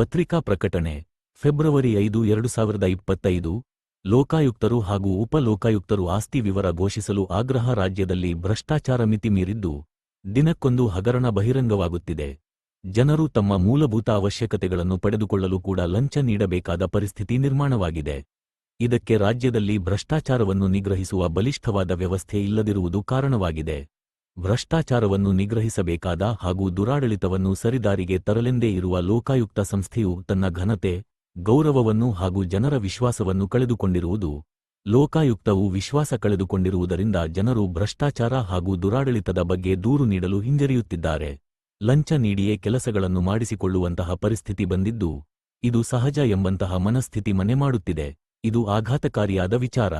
ಪತ್ರಿಕಾ ಪ್ರಕಟಣೆ, ಫೆಬ್ರವರಿ ಐದು, ಎರಡು ಸಾವಿರದ ಇಪ್ಪತ್ತೈದು. ಲೋಕಾಯುಕ್ತರು ಹಾಗೂ ಉಪ ಲೋಕಾಯುಕ್ತರು ಆಸ್ತಿ ವಿವರ ಘೋಷಿಸಲು ಆಗ್ರಹ ರಾಜ್ಯದಲ್ಲಿ ಭ್ರಷ್ಟಾಚಾರ ಮಿತಿ ಮೀರಿದ್ದು, ದಿನಕ್ಕೊಂದು ಹಗರಣ ಬಹಿರಂಗವಾಗುತ್ತಿದೆ. ಜನರು ತಮ್ಮ ಮೂಲಭೂತ ಅವಶ್ಯಕತೆಗಳನ್ನು ಪಡೆದುಕೊಳ್ಳಲು ಕೂಡ ಲಂಚ ನೀಡಬೇಕಾದ ಪರಿಸ್ಥಿತಿ ನಿರ್ಮಾಣವಾಗಿದೆ. ಇದಕ್ಕೆ ರಾಜ್ಯದಲ್ಲಿ ಭ್ರಷ್ಟಾಚಾರವನ್ನು ನಿಗ್ರಹಿಸುವ ಬಲಿಷ್ಠವಾದ ವ್ಯವಸ್ಥೆ ಇಲ್ಲದಿರುವುದು ಕಾರಣವಾಗಿದೆ. ಭ್ರಷ್ಟಾಚಾರವನ್ನು ನಿಗ್ರಹಿಸಬೇಕಾದ ಹಾಗೂ ದುರಾಡಳಿತವನ್ನು ಸರಿದಾರಿಗೆ ತರಲೆಂದೇ ಇರುವ ಲೋಕಾಯುಕ್ತ ಸಂಸ್ಥೆಯು ತನ್ನ ಘನತೆ, ಗೌರವವನ್ನು ಹಾಗೂ ಜನರ ವಿಶ್ವಾಸವನ್ನು ಕಳೆದುಕೊಂಡಿರುವುದು, ಲೋಕಾಯುಕ್ತವು ವಿಶ್ವಾಸ ಕಳೆದುಕೊಂಡಿರುವುದರಿಂದ ಜನರು ಭ್ರಷ್ಟಾಚಾರ ಹಾಗೂ ದುರಾಡಳಿತದ ಬಗ್ಗೆ ದೂರು ನೀಡಲು ಹಿಂಜರಿಯುತ್ತಿದ್ದಾರೆ. ಲಂಚ ನೀಡಿಯೇ ಕೆಲಸಗಳನ್ನು ಮಾಡಿಸಿಕೊಳ್ಳುವಂತಹ ಪರಿಸ್ಥಿತಿ ಬಂದಿದ್ದು, ಇದು ಸಹಜ ಎಂಬಂತಹ ಮನಸ್ಥಿತಿ ಮನೆ ಮಾಡುತ್ತಿದೆ. ಇದು ಆಘಾತಕಾರಿಯಾದ ವಿಚಾರ.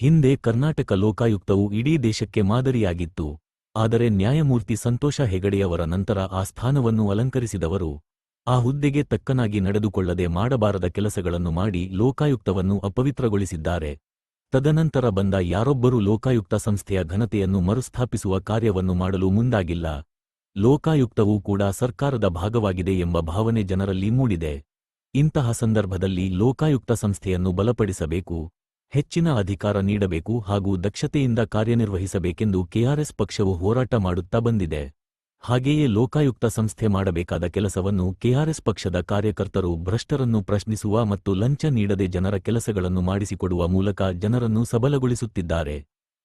ಹಿಂದೆ ಕರ್ನಾಟಕ ಲೋಕಾಯುಕ್ತವು ಇಡೀ ದೇಶಕ್ಕೆ ಮಾದರಿಯಾಗಿತ್ತು. ಆದರೆ ನ್ಯಾಯಮೂರ್ತಿ ಸಂತೋಷ ಹೆಗಡೆಯವರ ನಂತರ ಆ ಸ್ಥಾನವನ್ನು ಅಲಂಕರಿಸಿದವರು, ಆ ಹುದ್ದೆಗೆ ತಕ್ಕನಾಗಿ ನಡೆದುಕೊಳ್ಳದೆ ಮಾಡಬಾರದ ಕೆಲಸಗಳನ್ನು ಮಾಡಿ ಲೋಕಾಯುಕ್ತವನ್ನು ಅಪವಿತ್ರಗೊಳಿಸಿದ್ದಾರೆ. ತದನಂತರ ಬಂದ ಯಾರೊಬ್ಬರೂ ಲೋಕಾಯುಕ್ತ ಸಂಸ್ಥೆಯ ಘನತೆಯನ್ನು ಮರುಸ್ಥಾಪಿಸುವ ಕಾರ್ಯವನ್ನು ಮಾಡಲು ಮುಂದಾಗಿಲ್ಲ. ಲೋಕಾಯುಕ್ತವೂ ಕೂಡ ಸರ್ಕಾರದ ಭಾಗವಾಗಿದೆ ಎಂಬ ಭಾವನೆ ಜನರಲ್ಲಿ ಮೂಡಿದೆ. ಇಂತಹ ಸಂದರ್ಭದಲ್ಲಿ ಲೋಕಾಯುಕ್ತ ಸಂಸ್ಥೆಯನ್ನು ಬಲಪಡಿಸಬೇಕು. ಹೆಚ್ಚಿನ ಅಧಿಕಾರ ನೀಡಬೇಕು ಹಾಗೂ ದಕ್ಷತೆಯಿಂದ ಕಾರ್ಯನಿರ್ವಹಿಸಬೇಕೆಂದು ಕೆಆರ್ಎಸ್ ಪಕ್ಷವು ಹೋರಾಟ ಮಾಡುತ್ತಾ ಬಂದಿದೆ. ಹಾಗೆಯೇ ಲೋಕಾಯುಕ್ತ ಸಂಸ್ಥೆ ಮಾಡಬೇಕಾದ ಕೆಲಸವನ್ನು ಕೆಆರ್ಎಸ್ ಪಕ್ಷದ ಕಾರ್ಯಕರ್ತರು ಭ್ರಷ್ಟರನ್ನು ಪ್ರಶ್ನಿಸುವ ಮತ್ತು ಲಂಚ ನೀಡದೆ ಜನರ ಕೆಲಸಗಳನ್ನು ಮಾಡಿಸಿಕೊಡುವ ಮೂಲಕ ಜನರನ್ನು ಸಬಲಗೊಳಿಸುತ್ತಿದ್ದಾರೆ.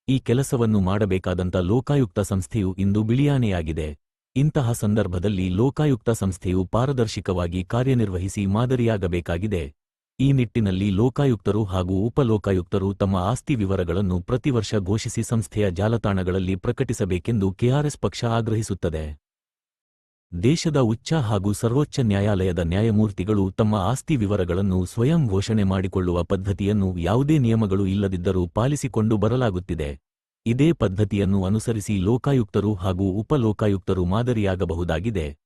ಈ ಕೆಲಸವನ್ನು ಮಾಡಬೇಕಾದಂಥ ಲೋಕಾಯುಕ್ತ ಸಂಸ್ಥೆಯು ಇಂದು ಬಿಳಿಯಾನೆಯಾಗಿದೆ. ಇಂತಹ ಸಂದರ್ಭದಲ್ಲಿ ಲೋಕಾಯುಕ್ತ ಸಂಸ್ಥೆಯು ಪಾರದರ್ಶಕವಾಗಿ ಕಾರ್ಯನಿರ್ವಹಿಸಿ ಮಾದರಿಯಾಗಬೇಕಾಗಿದೆ. ಈ ನಿಟ್ಟಿನಲ್ಲಿ ಲೋಕಾಯುಕ್ತರು ಹಾಗೂ ಉಪಲೋಕಾಯುಕ್ತರು ತಮ್ಮ ಆಸ್ತಿ ವಿವರಗಳನ್ನು ಪ್ರತಿವರ್ಷ ಘೋಷಿಸಿ ಸಂಸ್ಥೆಯ ಜಾಲತಾಣಗಳಲ್ಲಿ ಪ್ರಕಟಿಸಬೇಕೆಂದು ಕೆಆರ್ಎಸ್ ಪಕ್ಷ ಆಗ್ರಹಿಸುತ್ತದೆ. ದೇಶದ ಉಚ್ಚ ಹಾಗೂ ಸರ್ವೋಚ್ಚ ನ್ಯಾಯಾಲಯದ ನ್ಯಾಯಮೂರ್ತಿಗಳು ತಮ್ಮ ಆಸ್ತಿ ವಿವರಗಳನ್ನು ಸ್ವಯಂ ಘೋಷಣೆ ಮಾಡಿಕೊಳ್ಳುವ ಪದ್ಧತಿಯನ್ನು ಯಾವುದೇ ನಿಯಮಗಳು ಇಲ್ಲದಿದ್ದರೂ ಪಾಲಿಸಿಕೊಂಡು ಬರಲಾಗುತ್ತಿದೆ. ಇದೇ ಪದ್ಧತಿಯನ್ನು ಅನುಸರಿಸಿ ಲೋಕಾಯುಕ್ತರು ಹಾಗೂ ಉಪಲೋಕಾಯುಕ್ತರು ಮಾದರಿಯಾಗಬಹುದಾಗಿದೆ.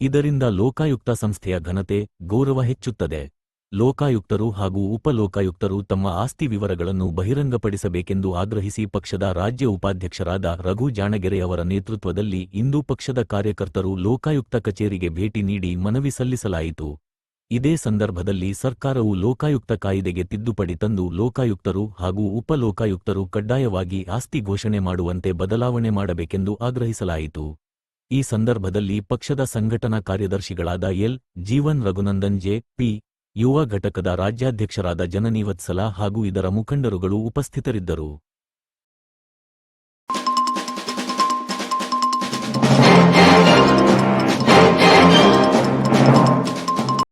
ಇದರಿಂದ ಲೋಕಾಯುಕ್ತ ಸಂಸ್ಥೆಯ ಘನತೆ ಗೌರವ ಹೆಚ್ಚುತ್ತದೆ. ಲೋಕಾಯುಕ್ತರು ಹಾಗೂ ಉಪಲೋಕಾಯುಕ್ತರು ತಮ್ಮ ಆಸ್ತಿ ವಿವರಗಳನ್ನು ಬಹಿರಂಗಪಡಿಸಬೇಕೆಂದು ಆಗ್ರಹಿಸಿ ಪಕ್ಷದ ರಾಜ್ಯ ಉಪಾಧ್ಯಕ್ಷರಾದ ರಘು ಜಾಣಗೆರೆ ಅವರ ನೇತೃತ್ವದಲ್ಲಿ ಇಂದು ಪಕ್ಷದ ಕಾರ್ಯಕರ್ತರು ಲೋಕಾಯುಕ್ತ ಕಚೇರಿಗೆ ಭೇಟಿ ನೀಡಿ ಮನವಿ ಸಲ್ಲಿಸಲಾಯಿತು. ಇದೇ ಸಂದರ್ಭದಲ್ಲಿ ಸರ್ಕಾರವು ಲೋಕಾಯುಕ್ತ ಕಾಯಿದೆಗೆ ತಿದ್ದುಪಡಿ ತಂದು ಲೋಕಾಯುಕ್ತರು ಹಾಗೂ ಉಪಲೋಕಾಯುಕ್ತರು ಕಡ್ಡಾಯವಾಗಿ ಆಸ್ತಿ ಘೋಷಣೆ ಮಾಡುವಂತೆ ಬದಲಾವಣೆ ಮಾಡಬೇಕೆಂದು ಆಗ್ರಹಿಸಲಾಯಿತು. ಈ ಸಂದರ್ಭದಲ್ಲಿ ಪಕ್ಷದ ಸಂಘಟನಾ ಕಾರ್ಯದರ್ಶಿಗಳಾದ L. Jeevan Raghunandan J. P. ಯುವ ಘಟಕದ ರಾಜ್ಯಾಧ್ಯಕ್ಷರಾದ ಜನನಿವತ್ಸಲ ಹಾಗೂ ಇದರ ಮುಖಂಡರುಗಳು ಉಪಸ್ಥಿತರಿದ್ದರು.